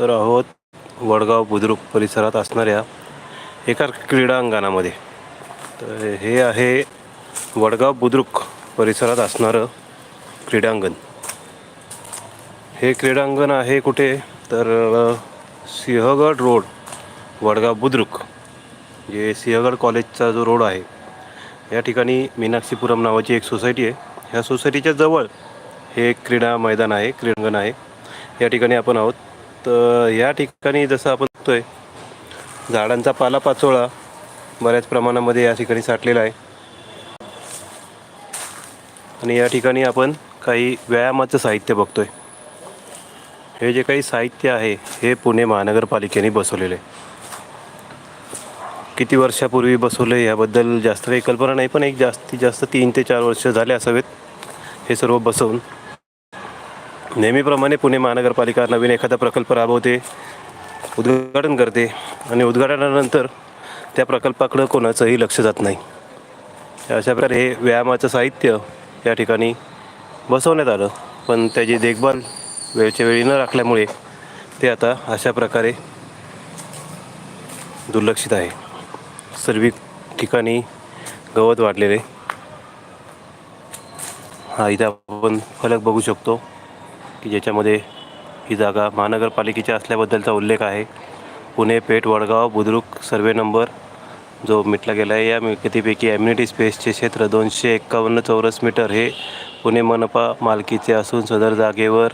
तर आहोत वडगाव बुद्रुक परिसरात असणाऱ्या एका क्रीडांगणामध्ये तर हे आहे वडगाव बुद्रुक परिसरात असणारं क्रीडांगण. हे क्रीडांगण आहे कुठे? तर सिंहगड रोड वडगाव बुद्रुक जे सिंहगड कॉलेजचा जो रोड आहे. या ठिकाणी मीनाक्षीपुरम नावाची एक सोसायटी आहे. ह्या सोसायटीच्या जवळ हे क्रीडा मैदान आहे क्रीडांगण आहे. या ठिकाणी आपण आहोत. तर या ठिकाणी जसं आपण बघतोय झाडांचा पालापाचोळा बऱ्याच प्रमाणामध्ये या ठिकाणी साठलेला आहे. आणि या ठिकाणी आपण काही व्यायामाचं साहित्य बघतोय. हे जे काही साहित्य आहे हे पुणे महानगरपालिकेने बसवलेलं आहे. किती वर्षापूर्वी बसवलं याबद्दल जास्त काही कल्पना नाही पण एक जास्तीत जास्त तीन ते चार वर्ष झाले असावेत हे सर्व बसवून. नेहमीप्रमाणे पुणे महानगरपालिका नवीन एखादा प्रकल्प राबवते उद्घाटन करते आणि उद्घाटनानंतर त्या प्रकल्पाकडं कोणाचंही लक्ष जात नाही. अशा प्रकारे हे व्यायामाचं साहित्य या ठिकाणी बसवण्यात आलं. पण त्याची देखभाल वेळच्या वेळी न राखल्यामुळे ते आता अशा प्रकारे दुर्लक्षित आहे. सर्व ठिकाणी गवत वाढलेले हा इथं आपण फलक बघू शकतो. की ज्याच्यामध्ये ही जागा महानगरपालिकेच्या असल्याबद्दलचा उल्लेख आहे. पुणे पेठ वडगाव बुद्रुक सर्वे नंबर जो मिटला गेला आहे या मिळकतीपैकी ॲम्युनिटी स्पेसचे क्षेत्र दोनशे एक्कावन्न चौरस मीटर हे पुणे मनपा मालकीचे असून सदर जागेवर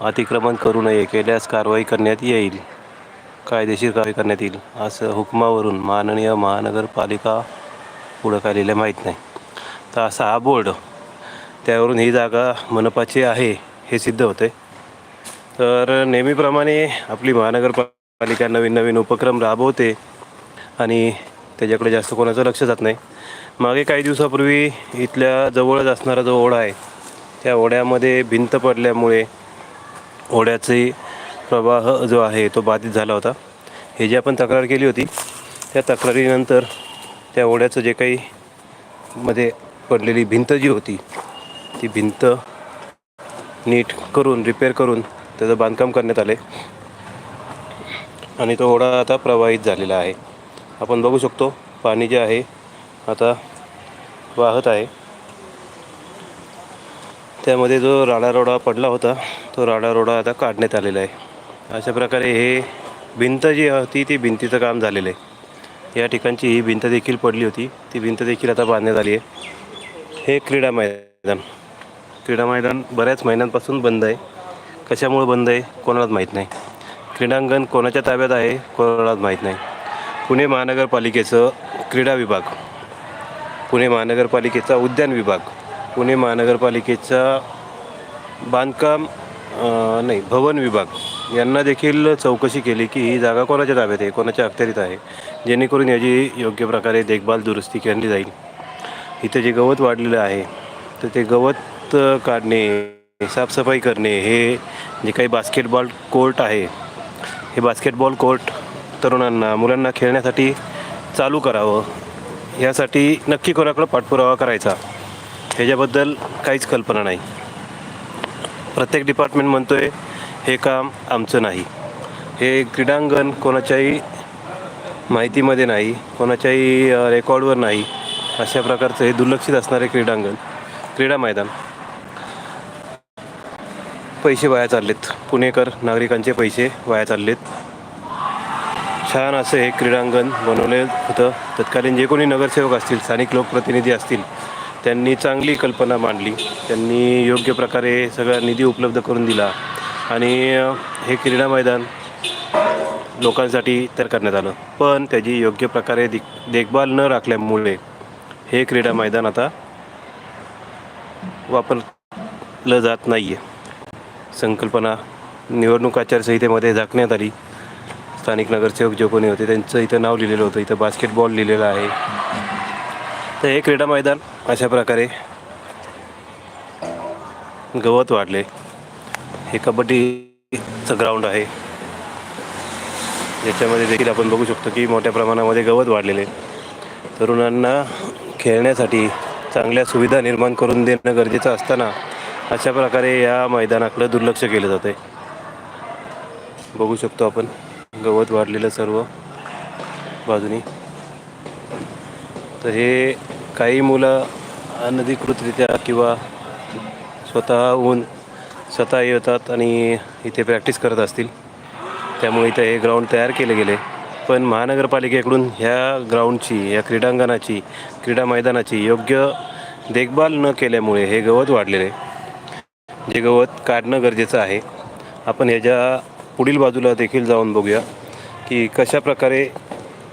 अतिक्रमण करू नये. केल्यास कारवाई करण्यात येईल. कायदेशीर कारवाई करण्यात येईल. असं हुकमावरून माननीय महानगरपालिका पुढं काय लिहिलं माहीत नाही. तर असा हा बोर्ड. त्यावरून ही जागा मनपाची आहे. हे सिद्ध होते तर नेहमीप्रमाणे आपली महानगरपालिका नवीन नवीन उपक्रम राबवते आणि त्याच्याकडे जास्त कोणाचं लक्ष जात नाही. मागे काही दिवसापूर्वी इथल्या जवळच असणारा जो ओढा आहे त्या ओढ्यामध्ये भिंत पडल्यामुळे ओढ्याचे प्रवाह जो आहे तो बाधित झाला होता. हे जी आपण तक्रार केली होती त्या तक्रारीनंतर त्या ओढ्याचं जे काही मध्ये पडलेली भिंत जी होती ती भिंत नीट करून रिपेअर करून त्याचं बांधकाम करण्यात आले आणि तो ओढा आता प्रवाहित झालेला आहे. आपण बघू शकतो पाणी जे आहे आता वाहत आहे. त्यामध्ये जो राडारोडा पडला होता तो राडारोडा आता काढण्यात आलेला आहे. अशा प्रकारे हे भिंत जी होती ती भिंतीचं काम झालेलं आहे. या ठिकाणची ही भिंत देखील पडली होती. ती भिंत देखील आता बांधण्यात आली आहे. हे क्रीडा मैदान. क्रीडा मैदान बऱ्याच महिन्यांपासून बंद आहे. कशामुळे बंद आहे कोणालाच माहीत नाही. क्रीडांगण कोणाच्या ताब्यात आहे कोणालाच माहीत नाही. पुणे महानगरपालिकेचं क्रीडा विभाग. पुणे महानगरपालिकेचा उद्यान विभाग. पुणे महानगरपालिकेचा बांधकाम नाही भवन विभाग. यांना देखील चौकशी केली की ही जागा कोणाच्या ताब्यात आहे कोणाच्या अखत्यारीत आहे. जेणेकरून याची योग्य प्रकारे देखभाल दुरुस्ती केली जाईल. इथे जे गवत वाढलेलं आहे तर ते गवत गवत काढणे साफसफाई करणे हे जे काही बास्केटबॉल कोर्ट आहे हे बास्केटबॉल कोर्ट तरुणांना मुलांना खेळण्यासाठी चालू करावं. यासाठी नक्की कोणाकडं पाठपुरावा करायचा? ह्याच्याबद्दल काहीच कल्पना नाही. प्रत्येक डिपार्टमेंट म्हणतोय हे काम आमचं नाही. हे क्रीडांगण कोणाच्याही माहितीमध्ये नाही कोणाच्याही रेकॉर्डवर नाही. अशा प्रकारचं हे दुर्लक्षित असणारे क्रीडांगण क्रीडा मैदान. पैसे वाया चाललेत. पुणेकर नागरिकांचे पैसे वाया चाललेत. छान असं हे क्रीडांगण बनवले होतं. तत्कालीन जे कोणी नगरसेवक असतील स्थानिक लोकप्रतिनिधी असतील त्यांनी चांगली कल्पना मांडली. त्यांनी योग्य प्रकारे सगळा निधी उपलब्ध करून दिला. आणि हे क्रीडा मैदान लोकांसाठी तर करण्यात आलं. पण त्याची योग्य प्रकारे दे देखभाल न राखल्यामुळे हे क्रीडा मैदान आता वापरलं जात नाही आहे संकल्पना निवडणूक आचारसंहितेमध्ये झाकण्यात आली. स्थानिक नगरसेवक जे कोणी होते त्यांचं इथं नाव लिहिलेलं होतं. इथं बास्केटबॉल लिहिलेलं आहे. तर हे क्रीडा मैदान अशा प्रकारे गवत वाढले. हे कबड्डीचं ग्राउंड आहे. याच्यामध्ये देखील आपण बघू शकतो की मोठ्या प्रमाणामध्ये गवत वाढलेले तरुणांना खेळण्यासाठी चांगल्या सुविधा निर्माण करून देणं गरजेचं असताना अशा प्रकारे या मैदानाकडं दुर्लक्ष केलं जातं आहे बघू शकतो आपण. गवत वाढलेलं सर्व बाजूनी. तर हे काही मुलं अनधिकृतरित्या किंवा स्वतःहून स्वतः येतात आणि इथे प्रॅक्टिस करत असतील. त्यामुळे इथं हे ग्राउंड तयार केले गेले. पण महानगरपालिकेकडून ह्या ग्राउंडची या क्रीडांगणाची क्रीडा मैदानाची योग्य देखभाल न केल्यामुळे हे गवत वाढलेले आहे. जे गवत काढणं गरजेचं आहे. आपण ह्याच्या पुढील बाजूला देखील जाऊन बघूया की कशा प्रकारे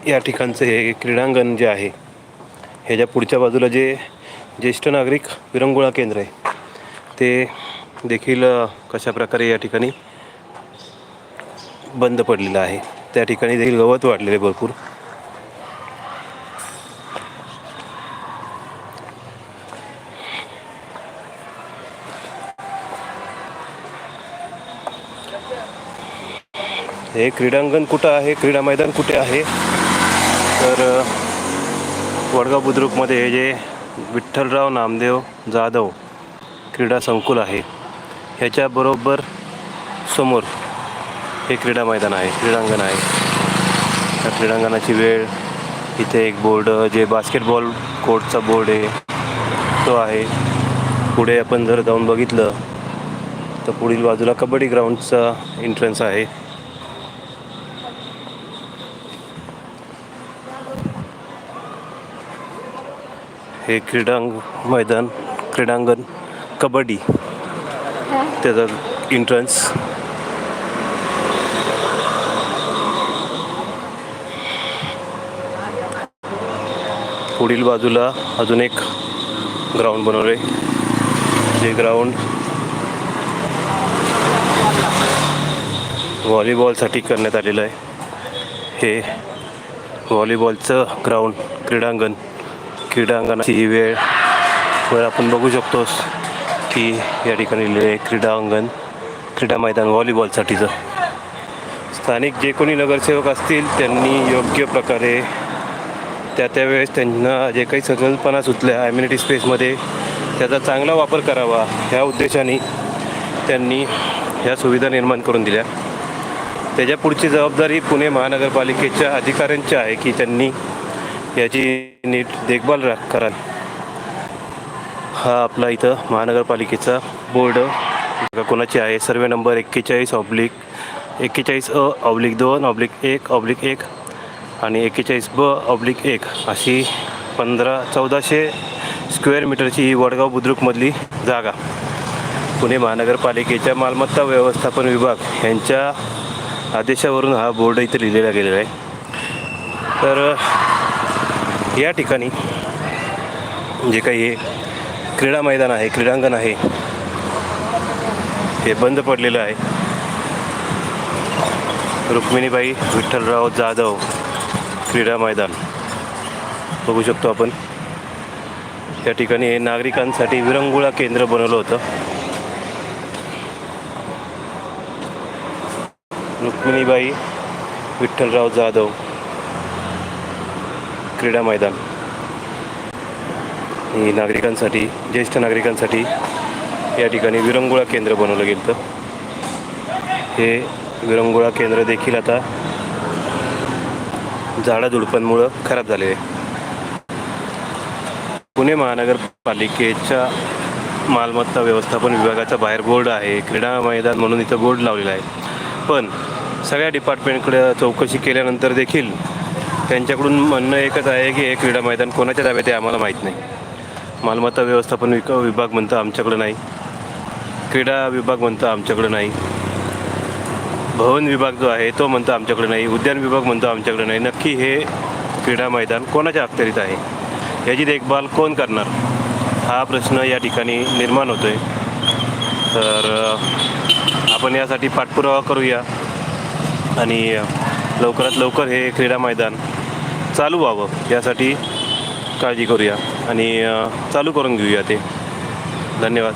या ठिकाणचं हे क्रीडांगण जे आहे ह्याच्या पुढच्या बाजूला जे ज्येष्ठ नागरिक विरंगुळा केंद्र आहे ते देखील कशा प्रकारे या ठिकाणी बंद पडलेलं आहे. त्या ठिकाणी देखील गवत वाढलेले आहे भरपूर. हे क्रीडांगण कुठं आहे? क्रीडा मैदान कुठे आहे? तर वडगाव बुद्रुकमध्ये हे जे विठ्ठलराव नामदेव जाधव क्रीडा संकुल आहे ह्याच्याबरोबर समोर हे क्रीडा मैदान आहे क्रीडांगण आहे. त्या क्रीडांगणाची वेळ इथे एक बोर्ड जे बास्केटबॉल कोर्टचा बोर्ड आहे तो आहे. पुढे आपण जर जाऊन बघितलं तर पुढील बाजूला कबड्डी ग्राउंडचा एंट्रन्स आहे. हे क्रीडांग मैदान क्रीडांगण कबड्डी त्याचा एंट्रन्स पुढील बाजूला अजून एक ग्राउंड बनवले जे ग्राउंड व्हॉलीबॉलसाठी करण्यात आलेलं आहे. हे व्हॉलीबॉलचं ग्राउंड क्रीडांगण. क्रीडांगणाची ही वेळ आपण बघू शकतोस की या ठिकाणी लिहिलं आहे क्रीडांगण क्रीडा मैदान व्हॉलीबॉलसाठीचं स्थानिक जे कोणी नगरसेवक असतील त्यांनी योग्य प्रकारे त्या त्यावेळेस त्यांना जे काही संकल्पना सुचल्या ॲम्युनिटी स्पेसमध्ये त्याचा चांगला वापर करावा ह्या उद्देशाने त्यांनी ह्या सुविधा निर्माण करून दिल्या. त्याच्या पुढची जबाबदारी पुणे महानगरपालिकेच्या अधिकाऱ्यांची आहे की त्यांनी याची नीट देखभाल रा कराल. हा आपला इथं महानगरपालिकेचा बोर्ड. कोणाची आहे? सर्वे नंबर एक्केचाळीस ऑब्लिक एक्केचाळीस अ ऑब्लिक दोन ऑब्लिक एक ऑब्लिक एक आणि एक्केचाळीस ब ऑब्लिक एक अशी पंधरा चौदाशे स्क्वेअर मीटरची ही वडगाव बुद्रुकमधली जागा. पुणे महानगरपालिकेच्या मालमत्ता व्यवस्थापन विभाग यांच्या आदेशावरून हा बोर्ड इथे लिहिलेला गेलेला आहे. तर या ठिकाणी जे काही हे क्रीडा मैदान आहे क्रीडांगण आहे हे बंद पडलेलं आहे. रुक्मिणीबाई विठ्ठलराव जाधव क्रीडा मैदान. बघू शकतो आपण. या ठिकाणी हे नागरिकांसाठी विरंगुळा केंद्र बनवलं होतं. रुक्मिणीबाई विठ्ठलराव जाधव क्रीडा मैदान. ही नागरिकांसाठी ज्येष्ठ नागरिकांसाठी या ठिकाणी विरंगुळा केंद्र बनवलं गेलं तर हे विरंगुळा केंद्र देखील आता झाडाझुडपांमुळं खराब झाले आहे. पुणे महानगरपालिकेच्या मालमत्ता व्यवस्थापन विभागाचा बाहेर बोर्ड आहे क्रीडा मैदान म्हणून इथं बोर्ड लावलेला आहे. पण सगळ्या डिपार्टमेंटकडे चौकशी केल्यानंतर देखील त्यांच्याकडून म्हणणं एकच आहे की हे क्रीडा मैदान कोणाच्या ताब्यात आहे आम्हाला माहीत नाही. मालमत्ता व्यवस्थापन विक विभाग म्हणतं आमच्याकडं नाही. क्रीडा विभाग म्हणतं आमच्याकडं नाही. भवन विभाग जो आहे तो म्हणतो आमच्याकडे नाही. उद्यान विभाग म्हणतो आमच्याकडे नाही. नक्की हे क्रीडा मैदान कोणाच्या अखत्यारीत आहे? याची देखभाल कोण करणार? हा प्रश्न या ठिकाणी निर्माण होतो आहे तर आपण यासाठी पाठपुरावा करूया. आणि लवकरात लवकर हे क्रीडा मैदान चालू व्हावं यासाठी काळजी करूया. आणि चालू करून घेऊया ते. धन्यवाद.